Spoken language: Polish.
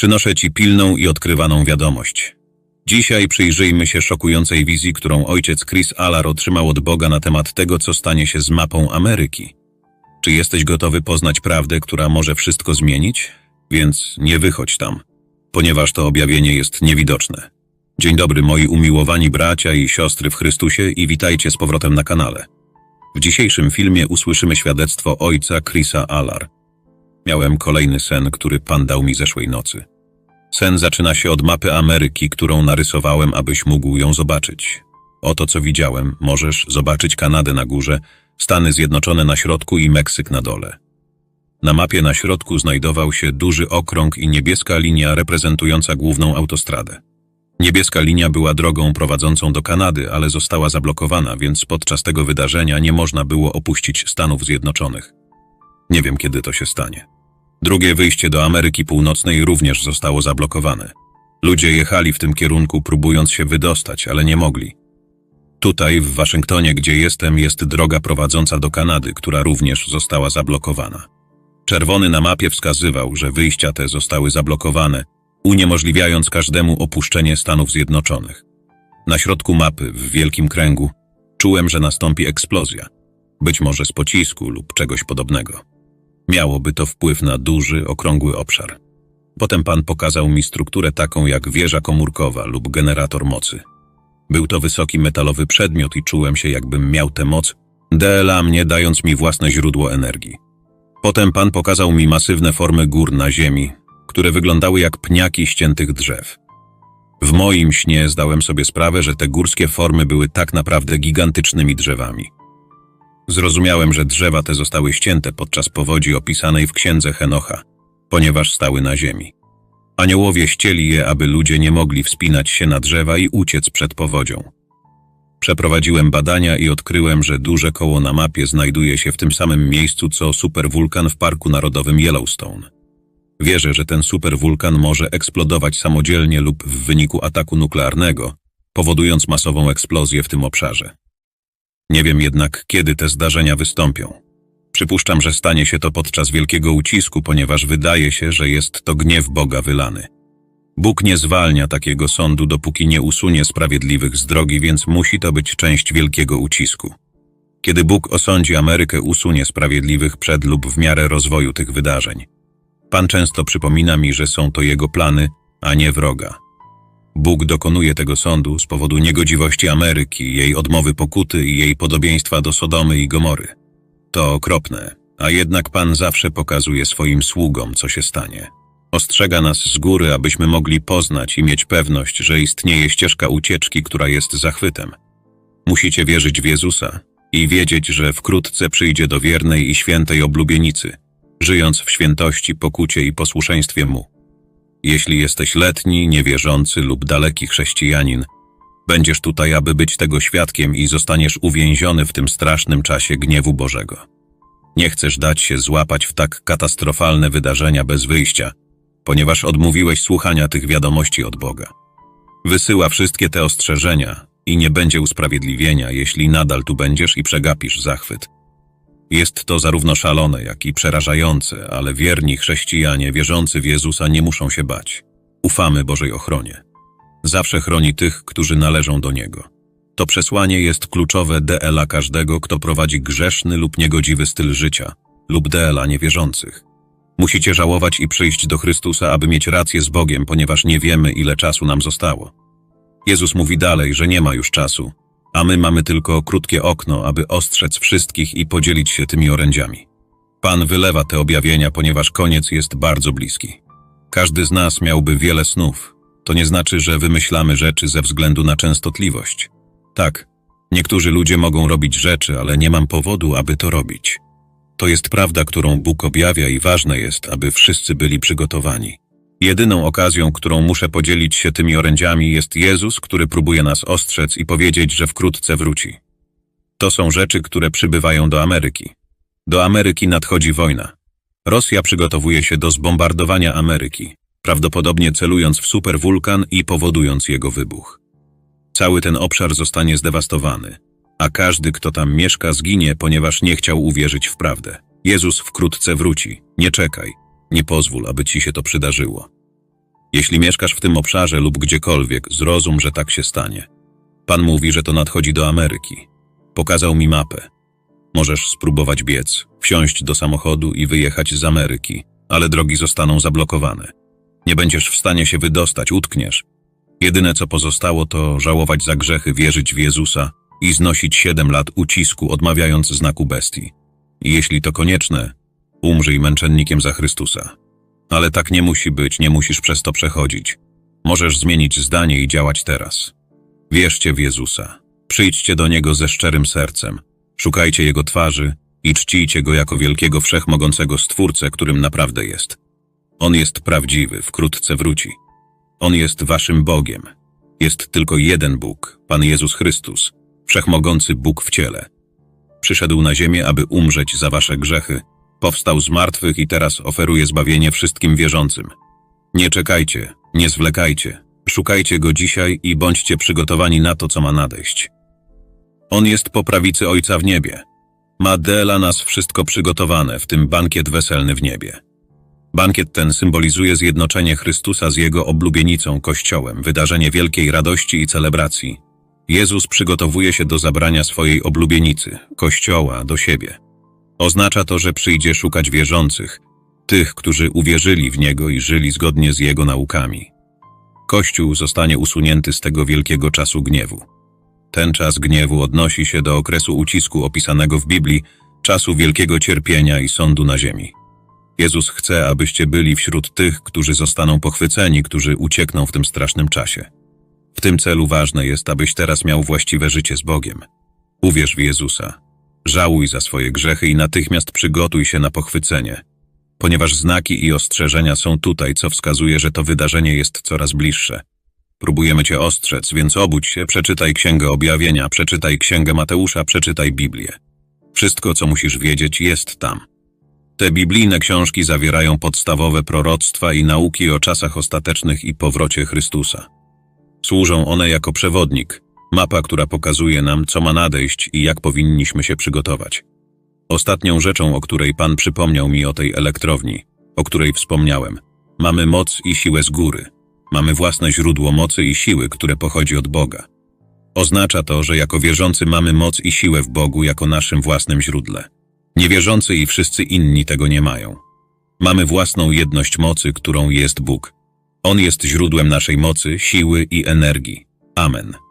Przynoszę Ci pilną i odkrywaną wiadomość. Dzisiaj przyjrzyjmy się szokującej wizji, którą ojciec Chris Allard otrzymał od Boga na temat tego, co stanie się z mapą Ameryki. Czy jesteś gotowy poznać prawdę, która może wszystko zmienić? Więc nie wychodź tam, ponieważ to objawienie jest niewidoczne. Dzień dobry moi umiłowani bracia i siostry w Chrystusie i witajcie z powrotem na kanale. W dzisiejszym filmie usłyszymy świadectwo ojca Chrisa Alar. Miałem kolejny sen, który Pan dał mi zeszłej nocy. Sen zaczyna się od mapy Ameryki, którą narysowałem, abyś mógł ją zobaczyć. Oto co widziałem, możesz zobaczyć Kanadę na górze, Stany Zjednoczone na środku i Meksyk na dole. Na mapie na środku znajdował się duży okrąg i niebieska linia reprezentująca główną autostradę. Niebieska linia była drogą prowadzącą do Kanady, ale została zablokowana, więc podczas tego wydarzenia nie można było opuścić Stanów Zjednoczonych. Nie wiem, kiedy to się stanie. Drugie wyjście do Ameryki Północnej również zostało zablokowane. Ludzie jechali w tym kierunku, próbując się wydostać, ale nie mogli. Tutaj, w Waszyngtonie, gdzie jestem, jest droga prowadząca do Kanady, która również została zablokowana. Czerwony na mapie wskazywał, że wyjścia te zostały zablokowane, uniemożliwiając każdemu opuszczenie Stanów Zjednoczonych. Na środku mapy, w wielkim kręgu, czułem, że nastąpi eksplozja, być może z pocisku lub czegoś podobnego. Miałoby to wpływ na duży, okrągły obszar. Potem pan pokazał mi strukturę taką jak wieża komórkowa lub generator mocy. Był to wysoki metalowy przedmiot i czułem się, jakbym miał tę moc, DLA mnie dając mi własne źródło energii. Potem pan pokazał mi masywne formy gór na ziemi, które wyglądały jak pniaki ściętych drzew. W moim śnie zdałem sobie sprawę, że te górskie formy były tak naprawdę gigantycznymi drzewami. Zrozumiałem, że drzewa te zostały ścięte podczas powodzi opisanej w księdze Henocha, ponieważ stały na ziemi. Aniołowie ścieli je, aby ludzie nie mogli wspinać się na drzewa i uciec przed powodzią. Przeprowadziłem badania i odkryłem, że duże koło na mapie znajduje się w tym samym miejscu co superwulkan w Parku Narodowym Yellowstone. Wierzę, że ten superwulkan może eksplodować samodzielnie lub w wyniku ataku nuklearnego, powodując masową eksplozję w tym obszarze. Nie wiem jednak, kiedy te zdarzenia wystąpią. Przypuszczam, że stanie się to podczas wielkiego ucisku, ponieważ wydaje się, że jest to gniew Boga wylany. Bóg nie zwalnia takiego sądu, dopóki nie usunie sprawiedliwych z drogi, więc musi to być część wielkiego ucisku. Kiedy Bóg osądzi Amerykę, usunie sprawiedliwych przed lub w miarę rozwoju tych wydarzeń. Pan często przypomina mi, że są to Jego plany, a nie wroga. Bóg dokonuje tego sądu z powodu niegodziwości Ameryki, jej odmowy pokuty i jej podobieństwa do Sodomy i Gomory. To okropne, a jednak Pan zawsze pokazuje swoim sługom, co się stanie. Ostrzega nas z góry, abyśmy mogli poznać i mieć pewność, że istnieje ścieżka ucieczki, która jest zachwytem. Musicie wierzyć w Jezusa i wiedzieć, że wkrótce przyjdzie do wiernej i świętej oblubienicy, żyjąc w świętości, pokucie i posłuszeństwie Mu. Jeśli jesteś letni, niewierzący lub daleki chrześcijanin, będziesz tutaj, aby być tego świadkiem i zostaniesz uwięziony w tym strasznym czasie gniewu Bożego. Nie chcesz dać się złapać w tak katastrofalne wydarzenia bez wyjścia, ponieważ odmówiłeś słuchania tych wiadomości od Boga. Wysyła wszystkie te ostrzeżenia i nie będzie usprawiedliwienia, jeśli nadal tu będziesz i przegapisz zachwyt. Jest to zarówno szalone, jak i przerażające, ale wierni chrześcijanie wierzący w Jezusa nie muszą się bać. Ufamy Bożej ochronie. Zawsze chroni tych, którzy należą do Niego. To przesłanie jest kluczowe DLA każdego, kto prowadzi grzeszny lub niegodziwy styl życia, lub DLA niewierzących. Musicie żałować i przyjść do Chrystusa, aby mieć rację z Bogiem, ponieważ nie wiemy, ile czasu nam zostało. Jezus mówi dalej, że nie ma już czasu, a my mamy tylko krótkie okno, aby ostrzec wszystkich i podzielić się tymi orędziami. Pan wylewa te objawienia, ponieważ koniec jest bardzo bliski. Każdy z nas miałby wiele snów. To nie znaczy, że wymyślamy rzeczy ze względu na częstotliwość. Tak, niektórzy ludzie mogą robić rzeczy, ale nie mam powodu, aby to robić. To jest prawda, którą Bóg objawia i ważne jest, aby wszyscy byli przygotowani. Jedyną okazją, którą muszę podzielić się tymi orędziami, jest Jezus, który próbuje nas ostrzec i powiedzieć, że wkrótce wróci. To są rzeczy, które przybywają do Ameryki. Do Ameryki nadchodzi wojna. Rosja przygotowuje się do zbombardowania Ameryki, prawdopodobnie celując w superwulkan i powodując jego wybuch. Cały ten obszar zostanie zdewastowany, a każdy, kto tam mieszka, zginie, ponieważ nie chciał uwierzyć w prawdę. Jezus wkrótce wróci. Nie czekaj. Nie pozwól, aby ci się to przydarzyło. Jeśli mieszkasz w tym obszarze lub gdziekolwiek, zrozum, że tak się stanie. Pan mówi, że to nadchodzi do Ameryki. Pokazał mi mapę. Możesz spróbować biec, wsiąść do samochodu i wyjechać z Ameryki, ale drogi zostaną zablokowane. Nie będziesz w stanie się wydostać, utkniesz. Jedyne co pozostało to żałować za grzechy, wierzyć w Jezusa i znosić siedem lat ucisku, odmawiając znaku bestii. Jeśli to konieczne, umrzyj męczennikiem za Chrystusa. Ale tak nie musi być, nie musisz przez to przechodzić. Możesz zmienić zdanie i działać teraz. Wierzcie w Jezusa. Przyjdźcie do Niego ze szczerym sercem. Szukajcie Jego twarzy i czcijcie Go jako wielkiego, wszechmogącego Stwórcę, którym naprawdę jest. On jest prawdziwy, wkrótce wróci. On jest waszym Bogiem. Jest tylko jeden Bóg, Pan Jezus Chrystus, wszechmogący Bóg w ciele. Przyszedł na ziemię, aby umrzeć za wasze grzechy, powstał z martwych i teraz oferuje zbawienie wszystkim wierzącym. Nie czekajcie, nie zwlekajcie, szukajcie Go dzisiaj i bądźcie przygotowani na to, co ma nadejść. On jest po prawicy Ojca w niebie. Ma dla nas wszystko przygotowane, w tym bankiet weselny w niebie. Bankiet ten symbolizuje zjednoczenie Chrystusa z Jego oblubienicą Kościołem, wydarzenie wielkiej radości i celebracji. Jezus przygotowuje się do zabrania swojej oblubienicy, Kościoła, do siebie. Oznacza to, że przyjdzie szukać wierzących, tych, którzy uwierzyli w Niego i żyli zgodnie z Jego naukami. Kościół zostanie usunięty z tego wielkiego czasu gniewu. Ten czas gniewu odnosi się do okresu ucisku opisanego w Biblii, czasu wielkiego cierpienia i sądu na ziemi. Jezus chce, abyście byli wśród tych, którzy zostaną pochwyceni, którzy uciekną w tym strasznym czasie. W tym celu ważne jest, abyś teraz miał właściwe życie z Bogiem. Uwierz w Jezusa. Żałuj za swoje grzechy i natychmiast przygotuj się na pochwycenie, ponieważ znaki i ostrzeżenia są tutaj, co wskazuje, że to wydarzenie jest coraz bliższe. Próbujemy cię ostrzec, więc obudź się, przeczytaj Księgę Objawienia, przeczytaj Księgę Mateusza, przeczytaj Biblię. Wszystko, co musisz wiedzieć, jest tam. Te biblijne książki zawierają podstawowe proroctwa i nauki o czasach ostatecznych i powrocie Chrystusa. Służą one jako przewodnik, mapa, która pokazuje nam, co ma nadejść i jak powinniśmy się przygotować. Ostatnią rzeczą, o której Pan przypomniał mi o tej elektrowni, o której wspomniałem, mamy moc i siłę z góry. Mamy własne źródło mocy i siły, które pochodzi od Boga. Oznacza to, że jako wierzący mamy moc i siłę w Bogu jako naszym własnym źródle. Niewierzący i wszyscy inni tego nie mają. Mamy własną jedność mocy, którą jest Bóg. On jest źródłem naszej mocy, siły i energii. Amen.